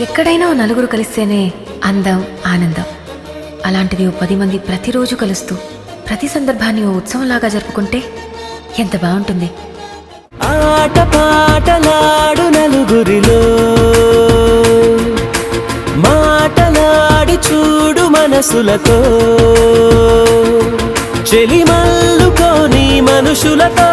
ఎక్కడైనా ఓ నలుగురు కలిస్తేనే అందం ఆనందం. అలాంటిది ఓ పది మంది ప్రతిరోజు కలుస్తూ ప్రతి సందర్భాన్ని ఓ ఉత్సవంలాగా జరుపుకుంటే ఎంత బాగుంటుంది. ఆట పాటలాడు నలుగురిలో. మాటలాడి చూడు మనసులతో. చెలిమల్లుకోని మనుషులతో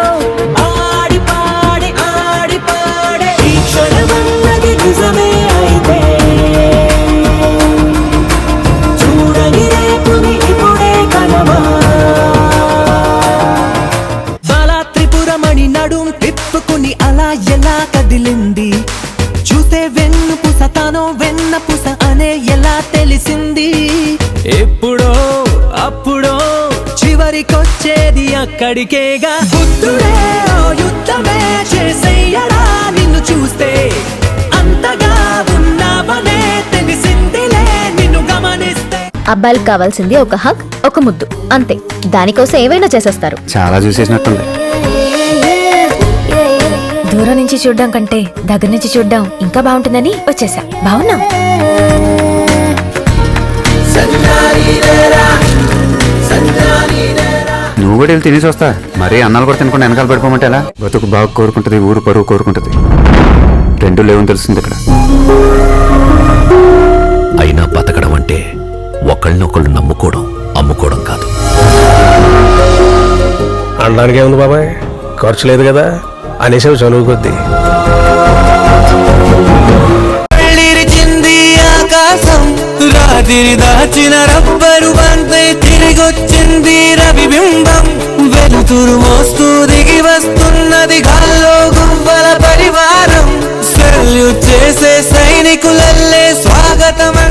ఎలా కదిలింది. చూసే వెన్ను పుస తాను వెన్న పుస అనే ఎలా తెలిసింది? ఎప్పుడో అప్పుడో చివరికొచ్చేది అక్కడికేగా. బుద్ధుడే యుద్ధమే చేసేయడా నిన్ను చూస్తే? అంతగా ఉన్నావనే తెలిసిందిలే నిన్ను గమనిస్తే. అబ్బాయిలకు కావాల్సింది ఒక హక్ ఒక ముద్దు అంతే. దానికోసం ఏవైనా చేసేస్తారు. చాలా చూసేసినట్టుంది. దూరం నుంచి చూడడం కంటే దగ్గర నుంచి చూడడం ఇంకా బాగుంటుందని వచ్చేసా. బాగున్నాం నువ్వు కూడా వెళ్ళి తినేసి వస్తా. మరీ అన్నాలు కూడా తినకుండా వెనకాల పడిపోమంటే ఎలా? బతుకు బాగా కోరుకుంటుంది ఊరు పరువు కోరుకుంటుంది. రెండు లేవని తెలుస్తుంది ఇక్కడ. అయినా బతకడం అంటే ఒకళ్ళనొకళ్ళు నమ్ముకోవడం అమ్ముకోవడం కాదు. అనడానికి ఏముంది బాబాయ్. ఖర్చు లేదు కదా. అనేసావు చదువు కొద్దీ. ఆకాశం రాత్రి దాచిన రబ్బరు బంతే తిరిగొచ్చింది రవిబింబం వెలుతురు మోస్తూ దిగి వస్తున్నది గాల్లో గువ్వల పరివారం.